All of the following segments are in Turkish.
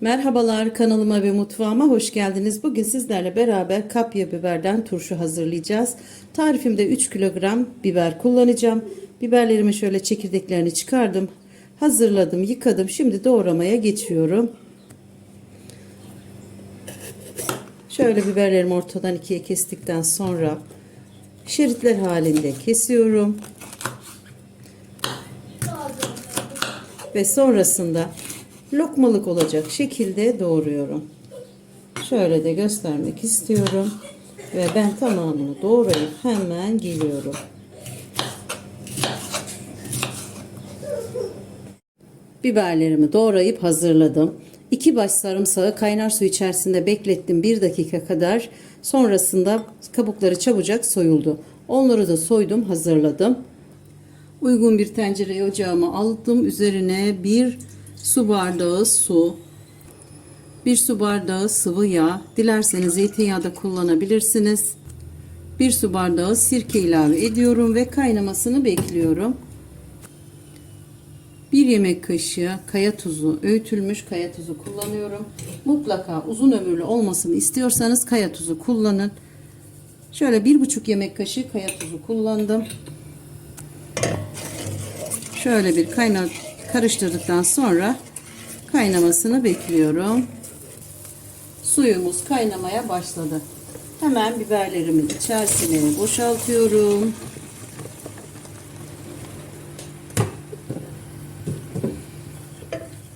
Merhabalar kanalıma ve mutfağıma hoş geldiniz. Bugün sizlerle beraber kapya biberden turşu hazırlayacağız. Tarifimde 3 kilogram biber kullanacağım. Biberlerimi şöyle çekirdeklerini çıkardım. Hazırladım, yıkadım. Şimdi doğramaya geçiyorum. Şöyle biberlerimi ortadan ikiye kestikten sonra şeritler halinde kesiyorum. Ve sonrasında lokmalık olacak şekilde doğruyorum. Şöyle de göstermek istiyorum. Ve ben tamamını doğrayıp hemen geliyorum. Biberlerimi doğrayıp hazırladım. İki baş sarımsağı kaynar su içerisinde beklettim bir dakika kadar. Sonrasında kabukları çabucak soyuldu. Onları da soydum hazırladım. Uygun bir tencereye ocağıma aldım. Üzerine bir su bardağı su, bir su bardağı sıvı yağ, dilerseniz zeytinyağı da kullanabilirsiniz. Bir su bardağı sirke ilave ediyorum ve kaynamasını bekliyorum. Bir yemek kaşığı kaya tuzu, öğütülmüş kaya tuzu kullanıyorum. Mutlaka uzun ömürlü olmasını istiyorsanız kaya tuzu kullanın. Şöyle bir buçuk yemek kaşığı kaya tuzu kullandım. Şöyle bir kaynat karıştırdıktan sonra kaynamasını bekliyorum. Suyumuz kaynamaya başladı. Hemen biberlerimi içerisine boşaltıyorum.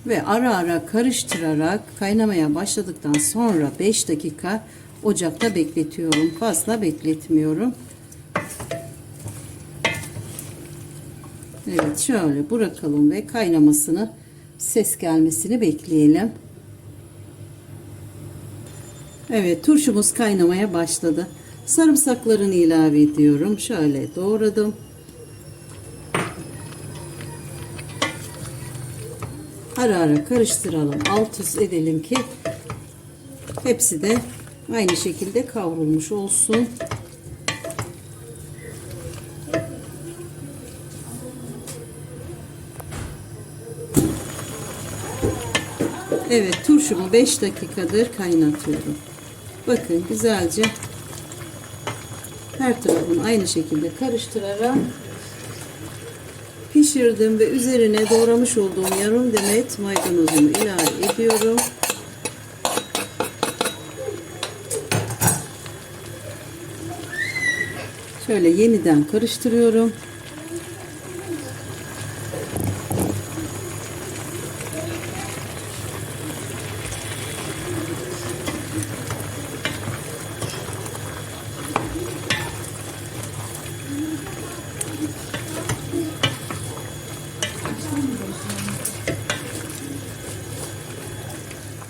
Ve ara ara karıştırarak kaynamaya başladıktan sonra 5 dakika ocakta bekletiyorum. Fazla bekletmiyorum. Evet şöyle bırakalım ve kaynamasını ses gelmesini bekleyelim. Evet turşumuz kaynamaya başladı. Sarımsaklarını ilave ediyorum. Şöyle doğradım. Ara ara karıştıralım. Alt üst edelim ki hepsi de aynı şekilde kavrulmuş olsun. Evet turşumu 5 dakikadır kaynatıyorum. Bakın güzelce her tarafını aynı şekilde karıştırarak pişirdim ve üzerine doğramış olduğum yarım demet maydanozumu ilave ediyorum. Şöyle yeniden karıştırıyorum.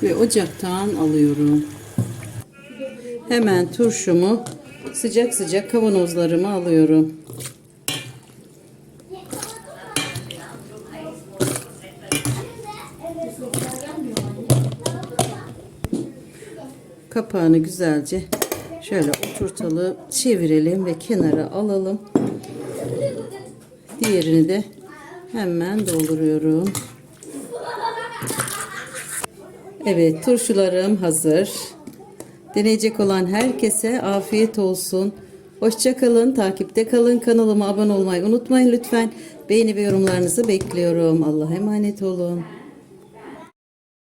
Ve ocaktan alıyorum. Hemen turşumu sıcak sıcak kavanozlarıma alıyorum. Kapağını güzelce şöyle oturtalım, çevirelim ve kenara alalım. Diğerini de hemen dolduruyorum. Evet turşularım hazır. Deneyecek olan herkese afiyet olsun. Hoşçakalın, takipte kalın. Kanalıma abone olmayı unutmayın lütfen. Beğeni ve yorumlarınızı bekliyorum. Allah'a emanet olun.